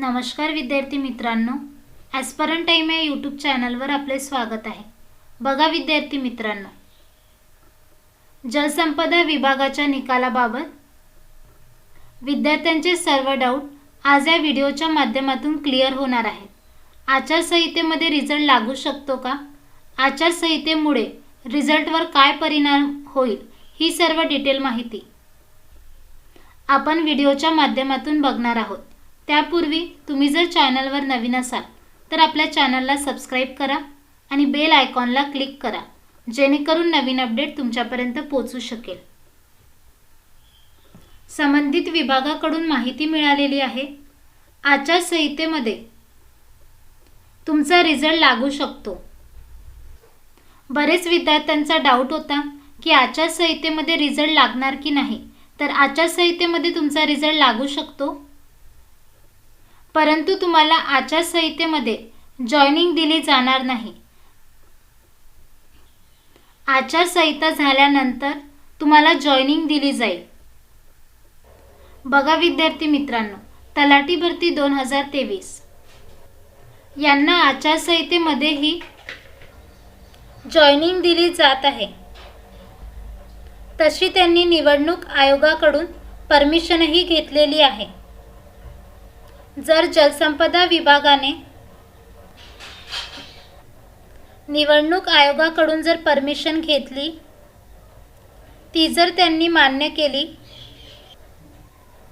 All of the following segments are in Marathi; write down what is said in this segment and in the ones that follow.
नमस्कार विद्यार्थी मित्रांनो. ॲस्परन टाईम या यूट्यूब चॅनलवर आपले स्वागत आहे. बघा विद्यार्थी मित्रांनो. जलसंपदा विभागाच्या निकालाबाबत विद्यार्थ्यांचे सर्व डाऊट आज या व्हिडिओच्या माध्यमातून क्लिअर होणार आहेत. आचारसंहितेमध्ये रिझल्ट लागू शकतो का? आचारसंहितेमुळे रिझल्टवर काय परिणाम होईल ही सर्व डिटेल माहिती आपण व्हिडिओच्या माध्यमातून बघणार आहोत. त्यापूर्वी तुम्ही जर चॅनलवर नवीन असाल तर आपल्या चॅनलला सबस्क्राईब करा आणि बेल आयकॉनला क्लिक करा जेणेकरून नवीन अपडेट तुमच्यापर्यंत पोहोचू शकेल. संबंधित विभागाकडून माहिती मिळालेली आहे. आचारसंहितेमध्ये तुमचा रिझल्ट लागू शकतो. बरेच विद्यार्थ्यांचा डाऊट होता की आचारसंहितेमध्ये रिझल्ट लागणार की नाही तर आचारसंहितेमध्ये तुमचा रिझल्ट लागू शकतो? परंतु तुम्हाला आचारसंहितेमध्ये जॉईनिंग दिली जाणार नाही. आचारसंहिता झाल्यानंतर तुम्हाला जॉईनिंग दिली जाईल. बघा विद्यार्थी मित्रांनो तलाठी भरती दोन हजार तेवीस. यांना आचारसंहितेमध्येही जॉईनिंग दिली जात आहे. तशी त्यांनी निवडणूक आयोगाकडून परमिशनही घेतलेली आहे. जर जलसंपदा विभागाने निवडणूक आयोगाकडून जर परमिशन घेतली ती जर त्यांनी मान्य केली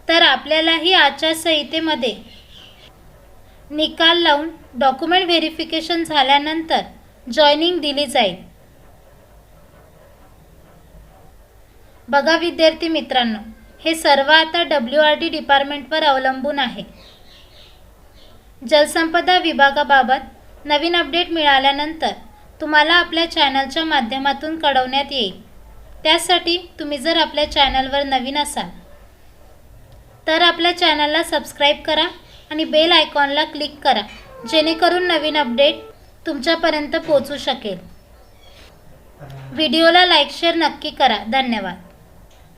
तर आपल्यालाही आचारसंहितेमध्ये निकाल लावून डॉक्युमेंट व्हेरिफिकेशन झाल्यानंतर जॉईनिंग दिली जाईल. बघा विद्यार्थी मित्रांनो हे सर्व आता डब्ल्यू आर डी डिपार्टमेंटवर अवलंबून आहे. जलसंपदा विभागाबाबत नवीन अपडेट मिळाल्यानंतर तुम्हाला आपल्या चॅनलच्या माध्यमातून कळवण्यात येईल. त्यासाठी तुम्ही जर आपल्या चॅनलवर नवीन असाल तर आपल्या चॅनलला सबस्क्राईब करा आणि बेल आयकॉनला क्लिक करा जेणेकरून नवीन अपडेट तुमच्यापर्यंत पोहोचू शकेल. व्हिडिओला लाईक शेअर नक्की करा. धन्यवाद.